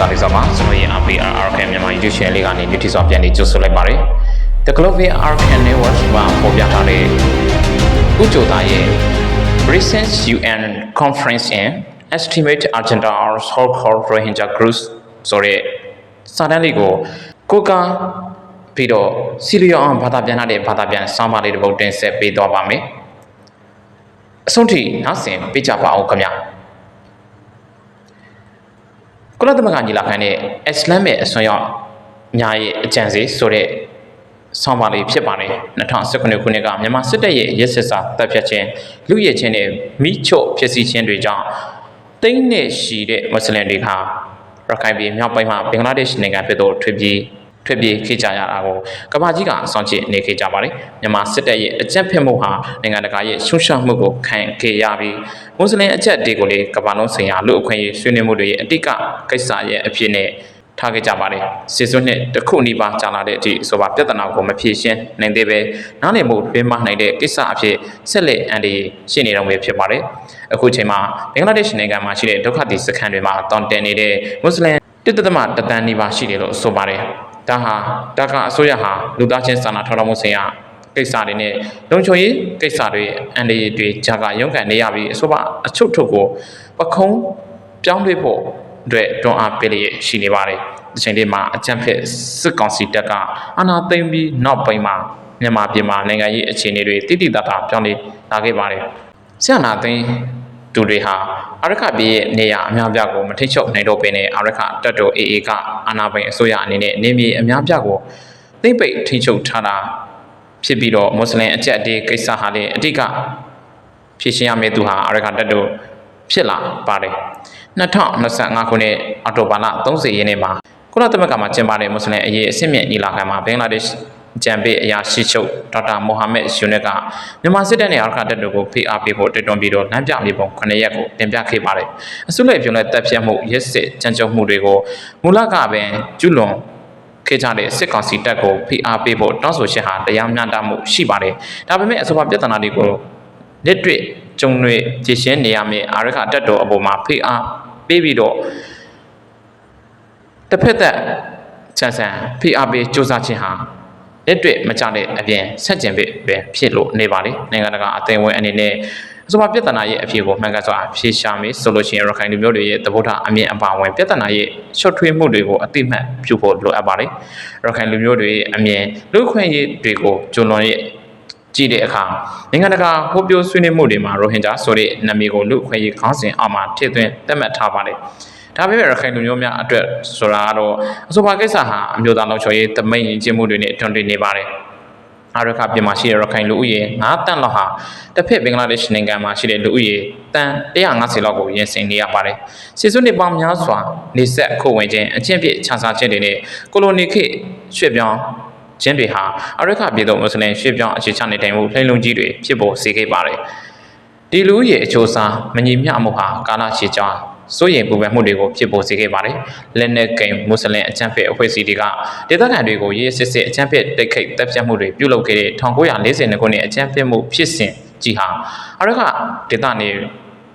သူတာလေးစားပါကျွန်တော်ရဲ့ RPR Arcan မြန်မာ YouTube channel လေးကနေ notice အပြန်လေးကြိုဆိုလိုက်ပါတယ် The Global Arcan Network မှာပေါ်ပြထားတဲ့ဥကြိုသားရဲ့ Recent UN Conference in Estimate Agenda or So-called Rohingya Groups ဆိုတဲ့စာတမ်းလေးကိုကိုကပြီးတော့စီရီယန်ဘာသာပြန်ထားတဲ့ဘာသာပြန်စာမလေးတစ်ပုဒ်တင်ဆက်ပေးသွားပါမယ်အဆုံးထိနောက်ဆင်ပေးကြပါအောင်ခင်ဗျာ ကုလသမဂ္ဂညီလာခံနဲ့အစ္စလမ်ရဲ့အစွမ်းရောက်ညာရဲ့အကြံစီဆိုတဲ့ဆောင်းပါးလေးဖြစ်ပါတယ်2019ခုနှစ်ကမြန်မာစစ်တပ်ရဲ့ရက်စစ်စာတပ်ဖြတ်ခြင်းလူရဲခြင်းနဲ့မိချို့ဖြစ်စီခြင်းတွေကြောင့်တိမ့်နဲ့ရှိတဲ့မွတ်စလင်တွေဟာရခိုင်ပြည်မြောက်ပိုင်းမှာဘင်္ဂလားဒေ့ရှ်နိုင်ငံဖြစ်သို့ထွက်ပြေး ထွက်ပြေးခေကြရတာကိုကမ္ဘာကြီးကစောင့်ကြည့်နေခေကြပါတယ်မြန်မာစစ်တပ်ရဲ့အကြမ်းဖက်မှုဟာနိုင်ငံတကာရဲ့ရှုံ့ချမှုကိုခံခဲ့ရပြီးမွတ်စလင်အကြက်တွေကိုလေကမ္ဘာလုံးဆိုင်ရာလူအခွင့်အရေးဆွေးနွေးမှုတွေရဲ့အတိတ်ကကိစ္စရဲ့အဖြစ်နဲ့ထားခဲ့ကြပါတယ်စစ်စွန်းနဲ့တစ်ခုနီးပါးကြာလာတဲ့အထိဆိုပါပြဿနာကိုမဖြေရှင်းနိုင်သေးပဲနားလည်မှုပြင်းမနိုင်တဲ့ကိစ္စအဖြစ်ဆက်လက်အန်ဒီရှိနေတော့ပဲဖြစ်ပါတယ်အခုချိန်မှာဘင်္ဂလားဒေ့ရှ်နိုင်ငံမှာရှိတဲ့ဒုက္ခသည်စခန်းတွေမှာတောင်းတနေတဲ့မွတ်စလင်တစ်သက်သမတတန်းနီးပါးရှိတယ်လို့ဆိုပါတယ် ဒါဟာဒါကအစိုးရဟာလူသားချင်းစာနာထောက်ထားမှုဆိုင်ရာကိစ္စတွေနဲ့လုံခြုံရေးကိစ္စတွေအန်ဒီတွေဂျာကရုန်းကန်နေရပြီးအဆိုပါအချုပ်ထုတ်ကိုပခုံးပြောင်းလဲဖို့အတွက်တွန်းအားပေးလျက်ရှိနေပါတယ်။ဒီချိန်လေးမှာအကြံဖက်စစ်ကောင်စီတပ်ကအာဏာသိမ်းပြီးနောက်ပိုင်းမှာမြန်မာပြည်မှာနိုင်ငံရေးအခြေအနေတွေတိတိတတ်တာပြောင်းလဲလာခဲ့ပါတယ်။ဆရာနာသိမ်း သူတွေဟာအာရခပြည်ရဲ့နေရာအများပြားကိုမထိချုပ်နိုင်တော့ဘဲနဲ့အာရခတပ်တော် AA ကအာဏာပိုင်အစိုးရအနေနဲ့နေမြေအများပြားကိုသိမ့်ပိတ်ထိချုပ်ထားတာဖြစ်ပြီးတော့မွတ်စလင်အကြက်အတေးကိစ္စဟာလည်းအတိတ်ကဖြစ်ရှင်းရမယ့်သူဟာအာရခတပ်တော်ဖြစ်လာပါတယ်2025ခုနှစ်အောက်တိုဘာလ30ရက်နေ့မှာကုလသမဂ္ဂမှာကျင်းပတဲ့မွတ်စလင်အရေးအဆင့်မြင့်ညီလာခံမှာဘင်္ဂလားဒေ့ရှ် ကြံပေးအရာရှိချုပ်ဒေါက်တာမိုဟာမက်ယူနက်ကမြန်မာစစ်တပ်နဲ့အာရခတပ်တို့ကိုဖိအားပေးဖို့တိုက်တွန်းပြီးတော့လမ်းပြမြေပုံ9ရက်ကိုတင်ပြခဲ့ပါတယ်။အစုလိုက်ပြုံးတဲ့တပ်ဖြတ်မှုရက်စစ်ကြမ်းကြုတ်မှုတွေကိုမူလကပင်ကျူးလွန်ခဲ့ကြတဲ့စစ်ကောင်စီတပ်ကိုဖိအားပေးဖို့တောင်းဆိုချက်ဟာတရားမျှတမှုရှိပါတယ်။ဒါပေမဲ့အဆိုပါပြဿနာတွေကိုလက်တွေ့ကြုံတွေကြည်ရှင်းနေရမယ့်အာရခတက်တော်အပေါ်မှာဖိအားပေးပြီးတော့တစ်ဖက်သက်ချန်ဆန်ဖိအားပေးစ조사ခြင်းဟာ လက်တွေ့မကြတဲ့အပြင်ဆက်ကျင်ပဲပဲဖြစ်လို့နေပါလေနိုင်ငံတကာအသိဝင်အနေနဲ့အဆိုပါပြဿနာရဲ့အဖြစ်ကိုမှန်ကန်စွာဖြေရှာမယ်ဆိုလို့ရှိရင်ရခိုင်လူမျိုးတွေရဲ့သဘောထားအမြင်အပါဝင်ပြဿနာရဲ့ချွတ်ထွေးမှုတွေကိုအတိမတ်ပြုဖို့လိုအပ်ပါတယ်ရခိုင်လူမျိုးတွေရဲ့အမြင်လူခွင့်ရေးတွေကိုကျွလွန်ရဲ့ကြည့်တဲ့အခါနိုင်ငံတကာဟောပြောဆွေးနွေးမှုတွေမှာရိုဟင်ဂျာဆိုတဲ့နာမည်ကိုလူခွင့်ရေးခေါင်းစဉ်အောက်မှာထည့်သွင်းသတ်မှတ်ထားပါတယ်။ ဒါပေမဲ့ရခိုင်လူမျိုးများအတွက်ဆိုတာကတော့အဆိုပါကိစ္စဟာအမျိုးသားလုံခြုံရေးတမိန်ရင်ကျင်းမှုတွေနဲ့တွန်းတင်နေပါတယ်။အာရခပြည်မှာရှိတဲ့ရခိုင်လူဦးရေ9တန်းလောက်ဟာတစ်ဖက်ဘင်္ဂလားဒေ့ရှ်နိုင်ငံမှာရှိတဲ့လူဦးရေတန်း150လောက်ကိုရင်ဆိုင်နေရပါတယ်။စစ်စွန်းနေပေါင်းများစွာနေဆက်ခုဝင်ခြင်းအချင်းပြည့်ခြားစားခြင်းတွေနဲ့ကိုလိုနီခေတ်ရွှေ့ပြောင်းချင်းတွေဟာအရခပြည်သူမွတ်စလင်ရွှေ့ပြောင်းအခြေချနေထိုင်မှုလှိမ့်လုံးကြီးတွေဖြစ်ပေါ်စေခဲ့ပါတယ်။ဒီလူရဲ့အချိုးအစားမညီမျှမှုဟာကာလရှည်ကြာ စိုးရိမ်ပူပန်မှုတွေကိုဖြစ်ပေါ်စေခဲ့ပါတယ်။လက်နက်ကိန်းမွတ်စလင်အကြမ်းဖက်အဖွဲ့အစည်းတွေကဒေသခံတွေကိုရေးစစ်စစ်အကြမ်းဖက်တိုက်ခိုက်တပ်ဖြတ်မှုတွေပြုလုပ်ခဲ့တဲ့1940ခုနှစ်အကြမ်းဖက်မှုဖြစ်စဉ်ကြီးဟာအရခဒေသနေ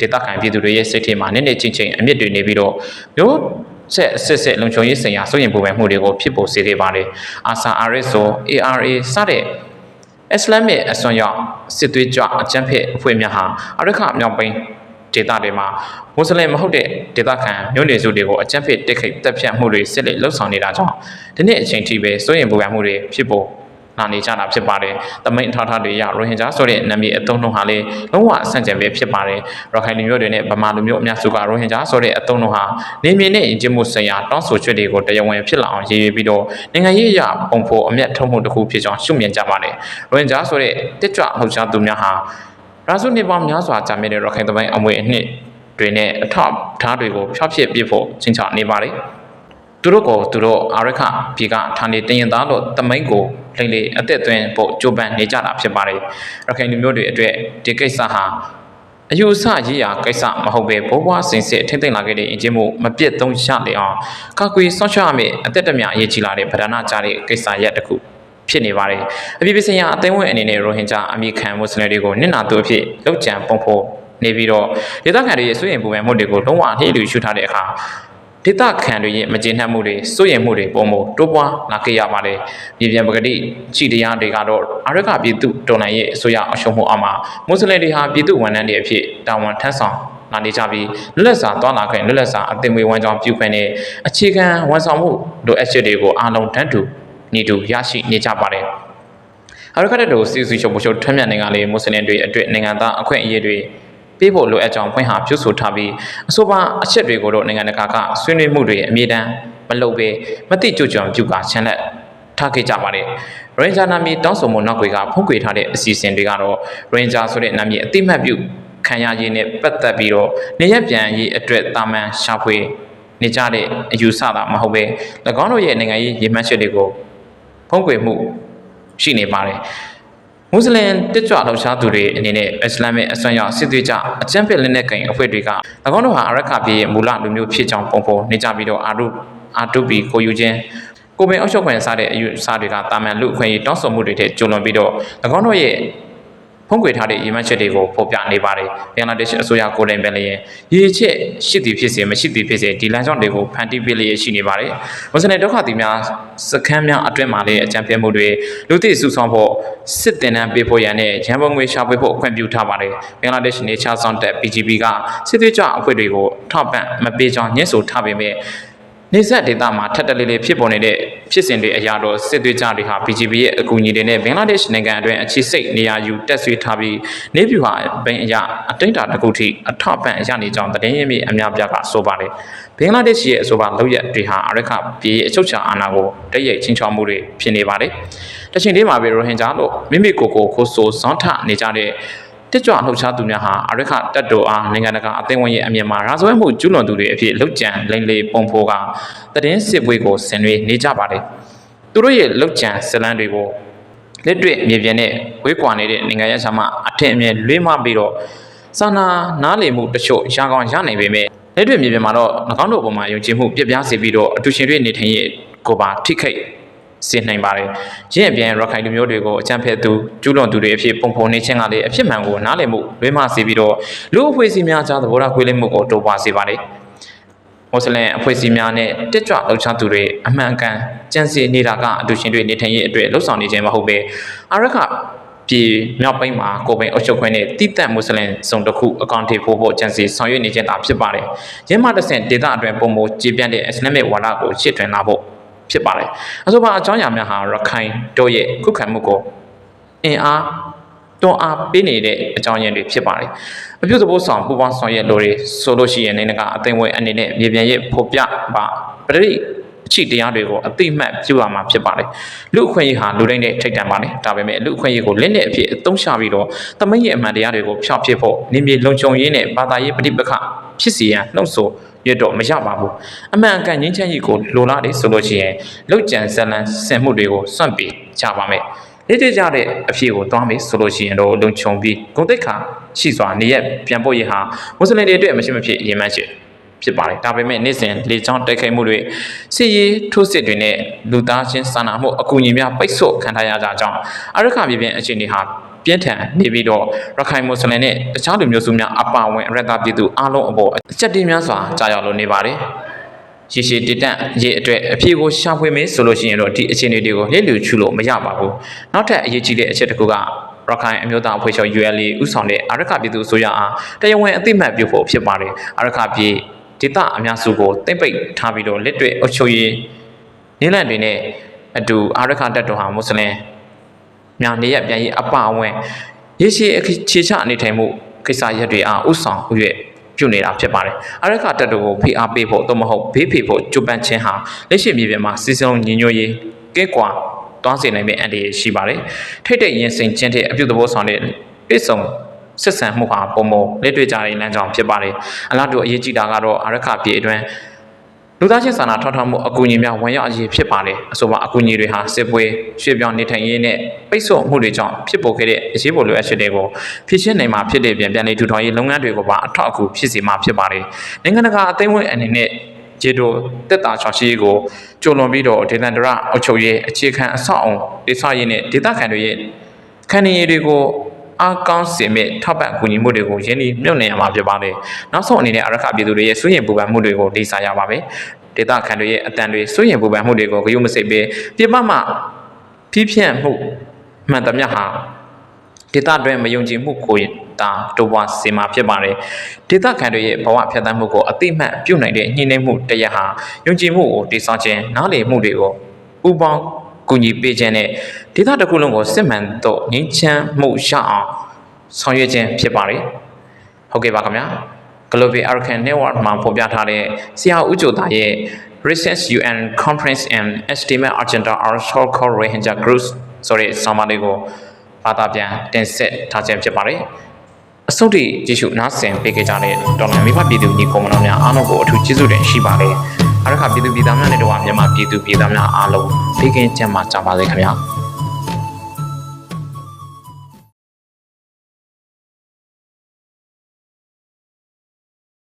ဒေသခံပြည်သူတွေရဲ့စိတ်ထဲမှာနည်းနည်းချင်းချင်းအမြင့်တွေနေပြီးတော့မျိုးဆက်အစစ်စစ်လုံခြုံရေးဆိုင်ရာစိုးရင်ပူပန်မှုတွေကိုဖြစ်ပေါ်စေခဲ့ပါတယ်။ ASA RSO ARA စတဲ့အစ္စလာမ်ရဲ့အစွမ်းရောက်စစ်သွေးကြွအကြမ်းဖက်အဖွဲ့များဟာအရခမြောက်ပိုင်း ဒေသတွေမှာမွတ်စလင်မဟုတ်တဲ့ဒေသခံမြို့နယ်စုတွေကိုအကြမ်းဖက်တိုက်ခိုက်တပ်ဖြတ်မှုတွေဆက်လက်လှုပ်ဆောင်နေတာကြောင့်ဒီနေ့အချိန်ထိပဲစိုးရင်ပူပန်မှုတွေဖြစ်ပေါ်လာနေကြတာဖြစ်ပါတယ်။တမိန်အထောက်အထားတွေရရိုဟင်ဂျာဆိုတဲ့နာမည်အသုံးနှုန်းဟာလေလုံးဝဆန့်ကျင်ပဲဖြစ်ပါတယ်။ရခိုင်လူမျိုးတွေနဲ့ဗမာလူမျိုးအများစုကရိုဟင်ဂျာဆိုတဲ့အသုံးနှုန်းဟာနေမြေနဲ့ယဉ်ကျေးမှုဆိုင်ရာတောင်းဆိုချက်တွေကိုတရားဝင်ဖြစ်လာအောင်ရည်ရွယ်ပြီးတော့နိုင်ငံရေးအရာပုံဖော်အမျက်ထုံးမှုတစ်ခုဖြစ်ကြောင်းရှုမြင်ကြပါတယ်။ရိုဟင်ဂျာဆိုတဲ့တစ်ကြွလှုပ်ရှားသူများဟာ ရာစုနေပေါင်းများစွာကြာမြင့်တဲ့ရခိုင်တပိုင်းအမွေအနှစ်တွေနဲ့အထောက်ဓာတ်တွေကိုဖျောက်ဖျက်ပစ်ဖို့ချင်းချနေပါလေ။သူတို့ကိုသူတို့အာရခပြည်ကဌာနေတင်ရင်သားလို့တမိန်ကိုလိမ့်လေအသက်သွင်းဖို့ကြိုးပမ်းနေကြတာဖြစ်ပါတယ်။ရခိုင်လူမျိုးတွေအတွက်ဒီကိစ္စဟာအယူအဆရေးရာကိစ္စမဟုတ်ပဲဘိုးဘွားစင်စစ်ထိမ့်သိမ့်လာခဲ့တဲ့အင်ဂျင်မှုမပြတ်သုံးရလေအောင်ကာကွယ်ဆောက်ရှောက်ရမယ့်အသက်တမြအရေးကြီးလာတဲ့ဗဒနာကြတဲ့ကိစ္စရက်တစ်ခု ဖြစ်နေပါတယ်။အပြည့်ပစင်ရအသိဝင်အနေနဲ့ရိုဟင်ဂျာအမိခံမွတ်စလင်တွေကိုနစ်နာသူအဖြစ်လောက်ကျန်ပုံဖို့နေပြီးတော့ဒေသခံတွေရဲ့ဆွေးရင်ပူပန်မှုတွေကိုလုံးဝနှိမ့်လူရှုထားတဲ့အခါဒေသခံတွေရဲ့မကျေနပ်မှုတွေစိုးရိမ်မှုတွေပုံမတိုးပွားလာခဲ့ရပါတယ်။ပြည်ပြန်ပကတိချီတရားတွေကတော့အရကပြည်သူတော်လှန်ရေးအစိုးရအရှုံးမှုအောက်မှာမွတ်စလင်တွေဟာပြည်သူဝန်ထမ်းတွေအဖြစ်တာဝန်ထမ်းဆောင်လာနေကြပြီးလွတ်လပ်စွာသွားလာခွင့်လွတ်လပ်စွာအသင်မွေဝန်ကြောင်းပြုခွင့်နဲ့အခြေခံဝန်ဆောင်မှုလိုအပ်ချက်တွေကိုအားလုံးတန်းတူ ညီတူရရှိနေကြပါတယ်။အရကတဲ့တို့စီစီချုပ်ချုပ်ထွန်းမြတ်နိုင်ငံလေးမွတ်စလင်တွေအတွက်နိုင်ငံသားအခွင့်အရေးတွေပေးဖို့လိုအပ်ကြောင်းဖွင့်ဟာပြုဆိုထားပြီးအဆိုပါအချက်တွေကိုတော့နိုင်ငံတကာကဆွေးနွေးမှုတွေအမြဲတမ်းမလုပ်ဘဲမတိကျကြံပြုကချန်လက်ထားခဲ့ကြပါတယ်။ Ranger နာမည်တောင်းဆိုမှုနောက်ွယ်ကဖုံးကွယ်ထားတဲ့အစီအစဉ်တွေကတော့ Ranger ဆိုတဲ့နာမည်အတိမတ်ပြုခံရရေးနဲ့ပတ်သက်ပြီးတော့နေရပြန်ရေးအတွက်တာမန်ရှာဖွေနေကြတဲ့အယူဆတာမဟုတ်ပဲ၎င်းတို့ရဲ့နိုင်ငံရေးရည်မှန်းချက်တွေကို ဖုံးကွယ်မှုရှိနေပါတယ်။မွတ်စလင်တက်ကြွလှောက်ရှားသူတွေအနေနဲ့အစ္စလာမ်ရဲ့အစွမ်းရောက်စစ်သွေးကြအကြမ်းဖက်လက်နက်ကင်အဖွဲ့တွေက၎င်းတို့ဟာအရခပြည်ရဲ့မူလလူမျိုးဖြစ်ကြောင်းပုံဖော်နေကြပြီးတော့အာရုအာတုပီကိုယူခြင်းကိုပင်အုပ်ချုပ်ခွင့်စားတဲ့အယူအဆတွေကတာမန်လူအခွင့်အရေးတောင်းဆိုမှုတွေထက်ကျုံလွန်ပြီးတော့၎င်းတို့ရဲ့ ဖုံးကွယ်ထားတဲ့ရည်မှန်းချက်တွေကိုဖော်ပြနေပါတယ်။ဘင်္ဂလားဒေ့ရှ်အစိုးရကိုယ်တိုင်ပဲလည်းရည်ချက်ရှိသည်ဖြစ်စေမရှိသည်ဖြစ်စေဒီလမ်းကြောင်းတွေကိုဖန်တီးပေးလျက်ရှိနေပါတယ်။မွတ်စလင်ဒုက္ခသည်များစခန်းများအတွင်းမှာလည်းအကြံပေးမှုတွေလူသိစုဆောင်ဖို့စစ်တင်နန်းပေးဖို့ရန်နဲ့ရန်ပုံငွေရှာဖွေဖို့အခွင့်ပြုထားပါတယ်။ဘင်္ဂလားဒေ့ရှ်နေချာဆောင်တက် PGB ကစစ်သွေးကြအဖွဲ့တွေကိုထောက်ပံ့မပေးကြောင်းညှင်းဆိုထားပေမဲ့ နေဆက်ဒေတာမှာထပ်တလေးလေးဖြစ်ပေါ်နေတဲ့ဖြစ်စဉ်တွေအရာတော့စစ်သွေးကြတွေဟာ BGB ရဲ့အကူအညီတွေနဲ့ဘင်္ဂလားဒေ့ရှ်နိုင်ငံအတွင်းအခြေစိတ်နေရာယူတက်ဆွေးထားပြီးနေပြူဟာဘင်အရာအတိတ်တာတစ်ခုထိအထောက်ပံ့ရနေကြောင်းသတင်းရင်းမြစ်အများပြားကဆိုပါတယ်ဘင်္ဂလားဒေ့ရှ်ရဲ့အဆိုပါလောက်ရက်တွေဟာအရခပြည်အချုပ်ချာအာဏာကိုတည့်ရိပ်ချင်းချောက်မှုတွေဖြစ်နေပါတယ်တချင်လေးမှာပဲရိုဟင်ဂျာလို့မိမိကိုယ်ကိုခိုးဆိုဇွန်ထနေကြတဲ့ တက်ကြွလှုပ်ရှားသူများဟာအရခတက်တော်အားနိုင်ငံတကာအသင်းဝင်ရဲ့အမြင်မှာရာဇဝတ်မှုကျူးလွန်သူတွေအဖြစ်လှုပ်ကြံလိမ့်လေပုံဖော်ကတည်င်းစစ်ပွဲကိုဆင်နွှဲနေကြပါတယ်သူတို့ရဲ့လှုပ်ကြံဇလန်းတွေကိုလက်တွေ့မြေပြင်နဲ့ဝေးကွာနေတဲ့နိုင်ငံရေးဆာမအထင်အမြင်လွှဲမပြီးတော့စာနာနားလည်မှုတချို့ရကောင်းရနိုင်ပေမဲ့လက်တွေ့မြေပြင်မှာတော့၎င်းတို့အပေါ်မှာယုံကြည်မှုပြပြစေပြီးတော့အတူရှင်တွေနေထိုင်ရဲ့ကိုပါထိခိုက် စေနိုင်ပါတယ်။ရင်းအပြန်ရခိုင်လူမျိုးတွေကိုအကြမ်းဖက်သူကျူးလွန်သူတွေအဖြစ်ပုံဖော်နေခြင်းကလည်းအဖြစ်မှန်ကိုနားလည်မှုလွဲမှားစေပြီးတော့လူအဖွဲ့အစည်းများကြားသဘောထားခွေးလိမ့်မှုကိုတိုးပွားစေပါတယ်။မွတ်စလင်အဖွဲ့အစည်းများနဲ့တက်ကြွလှုပ်ရှားသူတွေအမှန်ကန်ကြံစည်နေတာကအတူရှင်တွေနေထိုင်ရေးအတွက်လှုပ်ဆောင်နေခြင်းမဟုတ်ပဲအရခပြည်မြောက်ပိုင်းမှာကိုပိန်အုပ်ချုပ်ခွင့်နဲ့တိတက်မွတ်စလင်စုံတစ်ခုအကောင့်ထေဖို့ဖို့ကြံစီဆောင်ရွက်နေခြင်းသာဖြစ်ပါတယ်။ရင်းမတဆင့်ဒေသအတွင်းပုံမကြေပြန့်တဲ့အစ္စလာမစ်ဝါဒကိုရှစ်ထွင်လာဖို့ ဖြစ်ပါတယ်အဆိုပါအကြောင်းအရာများဟာရခိုင်တို့ရဲ့ခုခံမှုကိုအင်အားတွန်းအားပေးနေတဲ့အကြောင်းရင်းတွေဖြစ်ပါတယ်အပြုသဘောဆောင်ပူပေါင်းဆောင်ရွက်လိုတွေဆိုလို့ရှိရင်နိုင်ငံကအသိဝင်အနေနဲ့မြေပြင်ရဲ့ဖော်ပြပါပရိအချီတရားတွေကိုအသိမှတ်ပြုရမှာဖြစ်ပါတယ်လူအခွင့်အရေးဟာလူတိုင်းနဲ့ထိတ်တန့်ပါတယ်ဒါပေမဲ့လူအခွင့်အရေးကိုလင်းတဲ့အဖြစ်အသုံးချပြီးတော့တမိတ်ရဲ့အမှန်တရားတွေကိုဖျောက်ဖြစ်ဖို့နေမြေလုံခြုံရေးနဲ့ဘာသာရေးပဋိပက္ခဖြစ်စီရန်နှုတ်ဆို ရတော့မရပါဘူးအမှန်အကန်ငင်းချမ်းကြီးကိုလိုလားတယ်ဆိုလို့ရှိရင်လောက်ကျန်ဇလန်ဆင်မှုတွေကိုစွန့်ပြီးကြပါမယ်လေ့ကျကြတဲ့အဖြစ်ကိုတွားမယ်ဆိုလို့ရှိရင်တော့လုံခြုံပြီးဂုံတိတ်ခါရှိစွာနေရပြန်ဖို့ရဟာမွတ်စလင်တွေအတွက်မရှိမဖြစ်အရင်မှရှိဖြစ်ပါတယ်ဒါပေမဲ့နေ့စဉ်လေချောင်းတိုက်ခိုက်မှုတွေစစ်ရေးထိုးစစ်တွေနဲ့လူသားချင်းစာနာမှုအကူအညီများပိတ်ဆို့ခံထားရကြကြောင်းအရခပြည်ပြင်အခြေအနေဟာ ပြင်းထန်နေပြီးတော့ရခိုင်မွတ်စလင်နဲ့တခြားလူမျိုးစုများအပါအဝင်အရတာပြည်သူအလုံးအပေါ်အချက်တင်းများစွာကြာရောက်လို့နေပါတယ်။ရေရှည်တည်တံ့ရေးအတွက်အဖြေကိုရှာဖွေမယ်ဆိုလို့ရှိရင်တော့ဒီအခြေအနေတွေကိုလျှလျူချူလို့မရပါဘူး။နောက်ထပ်အရေးကြီးတဲ့အချက်တစ်ခုကရခိုင်အမျိုးသားအဖွဲ့ချုပ် ULA ဥဆောင်တဲ့အရခပြည်သူအစိုးရအားတရားဝင်အသိမှတ်ပြုဖို့ဖြစ်ပါတယ်။အရခပြည်ဒေသအများစုကိုတိမ့်ပိတ်ထားပြီးတော့လက်တွေ့အုပ်ချုပ်ရေးနည်းလမ်းတွေနဲ့အတူအာရခတက်တော်ဟာမွတ်စလင် များနေရပြန်ရေးအပအဝင်ရေရှည်အခြေချအနေထိုင်မှုကိစ္စရပ်တွေအားဥဆောင်ဥရွက်ပြုနေတာဖြစ်ပါတယ်အရခတက်တော်ကိုဖိအားပေးဖို့သို့မဟုတ်ဘေးဖိဖို့ကြိုးပမ်းခြင်းဟာလက်ရှိမြေပြင်မှာစီစဉ်ညီညွတ်ရေးကဲကွာတွားစေနိုင်မယ့်အန္တရာယ်ရှိပါတယ်ထိတ်တိတ်ရင်စိန်ချင်းတဲ့အပြုသဘောဆောင်တဲ့ပြည့်စုံဆက်ဆံမှုဟာပုံမလက်တွေ့ကြတဲ့လမ်းကြောင်းဖြစ်ပါတယ်အလားတူအရေးကြီးတာကတော့အရခပြည်အတွင်း လူသားချင်းစာနာထောက်ထားမှုအကူအညီများဝင်ရောက်အရေးဖြစ်ပါတယ်အဆိုပါအကူအညီတွေဟာစစ်ပွဲရွှေ့ပြောင်းနေထိုင်ရေးနဲ့ပိတ်ဆို့မှုတွေကြောင့်ဖြစ်ပေါ်ခဲ့တဲ့အရေးပေါ်လိုအပ်ချက်တွေကိုဖြည့်ရှင်းနိုင်မှာဖြစ်တဲ့ပြန်ပြန်လေးထူထောင်ရေးလုပ်ငန်းတွေကိုပါအထောက်အကူဖြစ်စေမှာဖြစ်ပါတယ်နိုင်ငံတကာအသိဝင်အနေနဲ့ဂျေတိုတက်တာချောရှိကိုကြုံလွန်ပြီးတော့ဒေသန္တရအုပ်ချုပ်ရေးအခြေခံအဆောက်အုံဒေသရေးနဲ့ဒေသခံတွေရဲ့ခံနေရည်တွေကို အားကောင်းစင်မဲ့ထောက်ပံ့ကူညီမှုတွေကိုရင်းနှီးမြှုပ်နှံရမှာဖြစ်ပါတယ်နောက်ဆုံးအနေနဲ့အရခပြည်သူတွေရဲ့စိုးရိမ်ပူပန်မှုတွေကိုလေးစားရပါမယ်ဒေသခံတွေရဲ့အတန်တွေစိုးရိမ်ပူပန်မှုတွေကိုဂရုမစိုက်ဘဲပြပမှပြည့်ဖြန့်မှုမှန်သမျှဟာဒေသတွင်မယုံကြည်မှုကိုတာတိုးပွားစေမှာဖြစ်ပါတယ်ဒေသခံတွေရဲ့ဘဝဖြတ်သန်းမှုကိုအတိအမှတ်ပြုနိုင်တဲ့ညှိနှိုင်းမှုတရက်ဟာယုံကြည်မှုကိုတည်ဆောက်ခြင်းနားလည်မှုတွေကိုပူးပေါင်း ကူညီပေးခြင်းနဲ့ဒေသတစ်ခုလုံးကိုစစ်မှန်တော့ငြိမ်းချမ်းမှုရအောင်ဆောင်ရွက်ခြင်းဖြစ်ပါတယ်ဟုတ်ကဲ့ပါခင်ဗျာ Global Arcan Network မှာဖော်ပြထားတဲ့ဆရာဦးကျော်သားရဲ့ Recent UN Conference and Estimate Agenda are So-called Rohingya Groups ဆိုတဲ့ဆောင်းပါးလေးကိုဘာသာပြန်တင်ဆက်ထားခြင်းဖြစ်ပါတယ်။အစုပ်တိကြည့်ရှုနားဆင်ပေးကြတဲ့ဒေါ်လာမိဘပြည်သူညီကောင်မတော်များအားလုံးကိုအထူးကျေးဇူးတင်ရှိပါတယ်။ အားရခပြည်သူပြည်သားများနဲ့တော့မြန်မာပြည်သူပြည်သားများအားလုံးဘေးကင်းကြမှာကြပါစေခင်ဗျာ။